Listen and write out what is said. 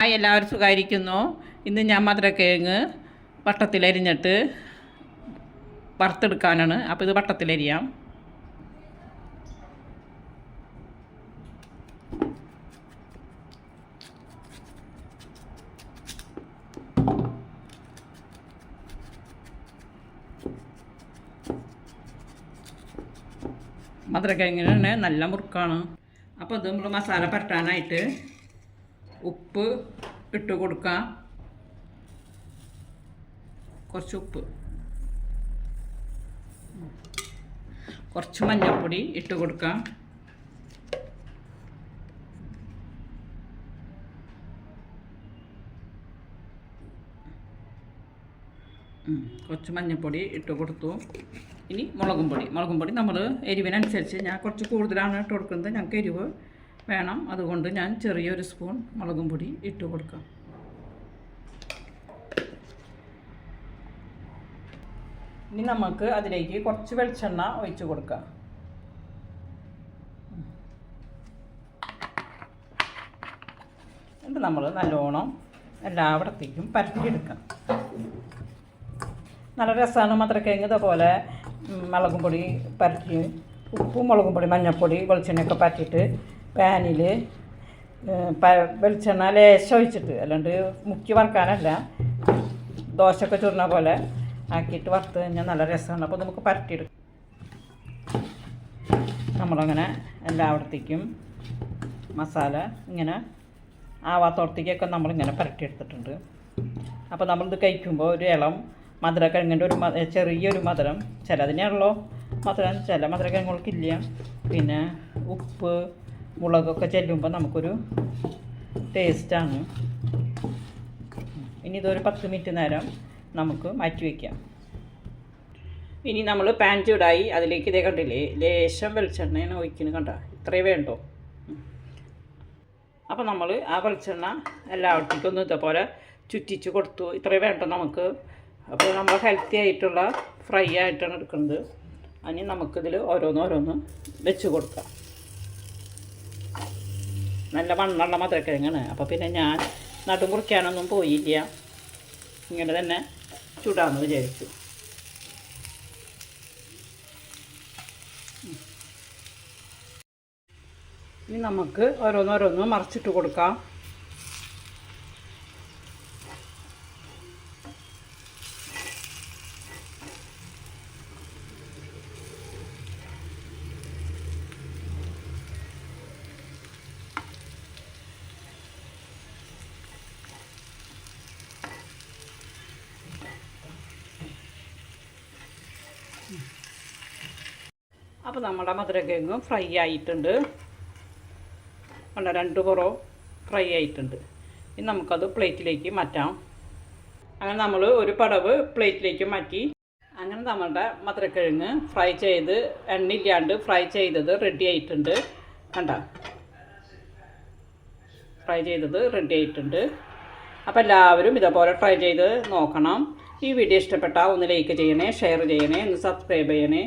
Hi എല്ലാവരും സുഖമായിരിക്കുന്നു ഇന്ന് ഞാൻ മധുരക്കിഴങ്ങ് വട്ടത്തിലരിഞ്ഞിട്ട് വറുത്തെടുക്കാനാണ്. അപ്പോൾ ഇത് വട്ടത്തിലരിയാം മധുരക്കിഴങ്ങിന് നല്ല മുറുക്കാണ്. അപ്പോൾ ഇത് നമ്മൾ മസാല പരട്ടാനായിട്ട് ഉപ്പ് ഇട്ട് കൊടുക്കാം. കുറച്ച് ഉപ്പ്. കുറച്ച് മഞ്ഞൾപ്പൊടി ഇട്ട് കൊടുക്കാം. കുറച്ച് മഞ്ഞൾപ്പൊടി ഇട്ട് കൊടുത്തു. ഇനി മുളകും പൊടി. മുളകും പൊടി നമ്മൾ എരിവിനനുസരിച്ച് ഞാൻ കുറച്ച് കൂടുതലാണ് ഇട്ട് കൊടുക്കുന്നത്. ഞങ്ങൾക്ക് എരിവ് വേണം. അതുകൊണ്ട് ഞാൻ ചെറിയൊരു സ്പൂൺ മുളകും പൊടി ഇട്ട് കൊടുക്കാം. ഇനി നമുക്ക് അതിലേക്ക് കുറച്ച് വെളിച്ചെണ്ണ ഒഴിച്ച് കൊടുക്കാം. എന്നിട്ട് നമ്മൾ നല്ലോണം എല്ലാവിടത്തേക്കും പരത്തിയെടുക്കാം നല്ല രസമാണ് മധുരക്കിഴങ്ങ് ഇതേപോലെ മുളകും പൊടി പരത്തി ഉപ്പും മുളകും പൊടി മഞ്ഞൾപ്പൊടി വെളിച്ചെണ്ണയൊക്കെ പരത്തിയിട്ട് പാനിൽ വെളിച്ചെണ്ണ ലേശം ഒഴിച്ചിട്ട് അല്ലാണ്ട് മുക്കി വറക്കാനല്ല. ദോശയൊക്കെ ചുരുന്ന പോലെ ആക്കിയിട്ട് വറുത്ത് കഴിഞ്ഞാൽ നല്ല രസമാണ് അപ്പോൾ നമുക്ക് പരട്ടിയെടുക്കും നമ്മളങ്ങനെ എല്ലായിടത്തേക്കും മസാല ഇങ്ങനെ ആവാത്തോടത്തേക്കൊക്കെ നമ്മളിങ്ങനെ പരട്ടിയെടുത്തിട്ടുണ്ട് അപ്പോൾ നമ്മളിത് കഴിക്കുമ്പോൾ ഒരു ഇളം മധുരക്കിഴങ്ങിന്റെ ഒരു ചെറിയൊരു മധുരം. ചിലതിനുള്ളൂ മധുരം ചില മധുരക്കിഴങ്ങുകൾക്കില്ല പിന്നെ ഉപ്പ് മുളകൊക്കെ ചെല്ലുമ്പോൾ നമുക്കൊരു ടേസ്റ്റാണ് ഇനി ഇതൊരു പത്ത് മിനിറ്റ് നേരം നമുക്ക് മാറ്റി വയ്ക്കാം ഇനി നമ്മൾ പാൻ ചൂടായി അതിലേക്ക് ഇതേ കണ്ടില്ലേ ലേശം വെളിച്ചെണ്ണയാണ് ഒഴിക്കുന്നത് കണ്ട? ഇത്രയേ വേണ്ടോ. അപ്പോൾ നമ്മൾ ആ വെളിച്ചെണ്ണ എല്ലാവർക്കും ഒന്ന് ഇതേപോലെ ചുറ്റിച്ച് കൊടുത്തു. ഇത്രയും വേണ്ടോ നമുക്ക്. അപ്പോൾ നമ്മൾ ഹെൽത്തി ആയിട്ടുള്ള ഫ്രൈ ആയിട്ടാണ് എടുക്കുന്നത്. അതിന് നമുക്കിതിൽ ഓരോന്നോരോന്ന് വെച്ച് കൊടുക്കാം. നല്ല മണ്ണുള്ള മധുരക്കിഴങ്ങാണ്. അപ്പോൾ പിന്നെ ഞാൻ നടുമുറിക്കാനൊന്നും പോയില്ല. ഇങ്ങനെ തന്നെ ചൂടാമെന്ന് വിചാരിച്ചു. ഇനി നമുക്ക് ഓരോന്നോരോന്ന് മറിച്ചിട്ട് കൊടുക്കാം. അപ്പോൾ നമ്മുടെ മധുരക്കിഴങ്ങും ഫ്രൈ ആയിട്ടുണ്ട്. രണ്ട് പുറവും ഫ്രൈ ആയിട്ടുണ്ട്. ഇനി നമുക്കത് പ്ലേറ്റിലേക്ക് മാറ്റാം. അങ്ങനെ നമ്മൾ ഒരു പടവ് പ്ലേറ്റിലേക്ക് മാറ്റി. അങ്ങനെ നമ്മളുടെ മധുരക്കിഴങ്ങ് ഫ്രൈ ചെയ്ത് എണ്ണയില്ലാണ്ട് ഫ്രൈ ചെയ്തത് റെഡി ആയിട്ടുണ്ട്. കണ്ട? ഫ്രൈ ചെയ്തത് റെഡി ആയിട്ടുണ്ട്. അപ്പോൾ എല്ലാവരും ഇതേപോലെ ട്രൈ ചെയ്ത് നോക്കണം. ഈ വീഡിയോ ഇഷ്ടപ്പെട്ടാൽ ഒന്ന് ലൈക്ക് ചെയ്യണേ ഷെയർ ചെയ്യണേ ഒന്ന് സബ്സ്ക്രൈബ് ചെയ്യണേ.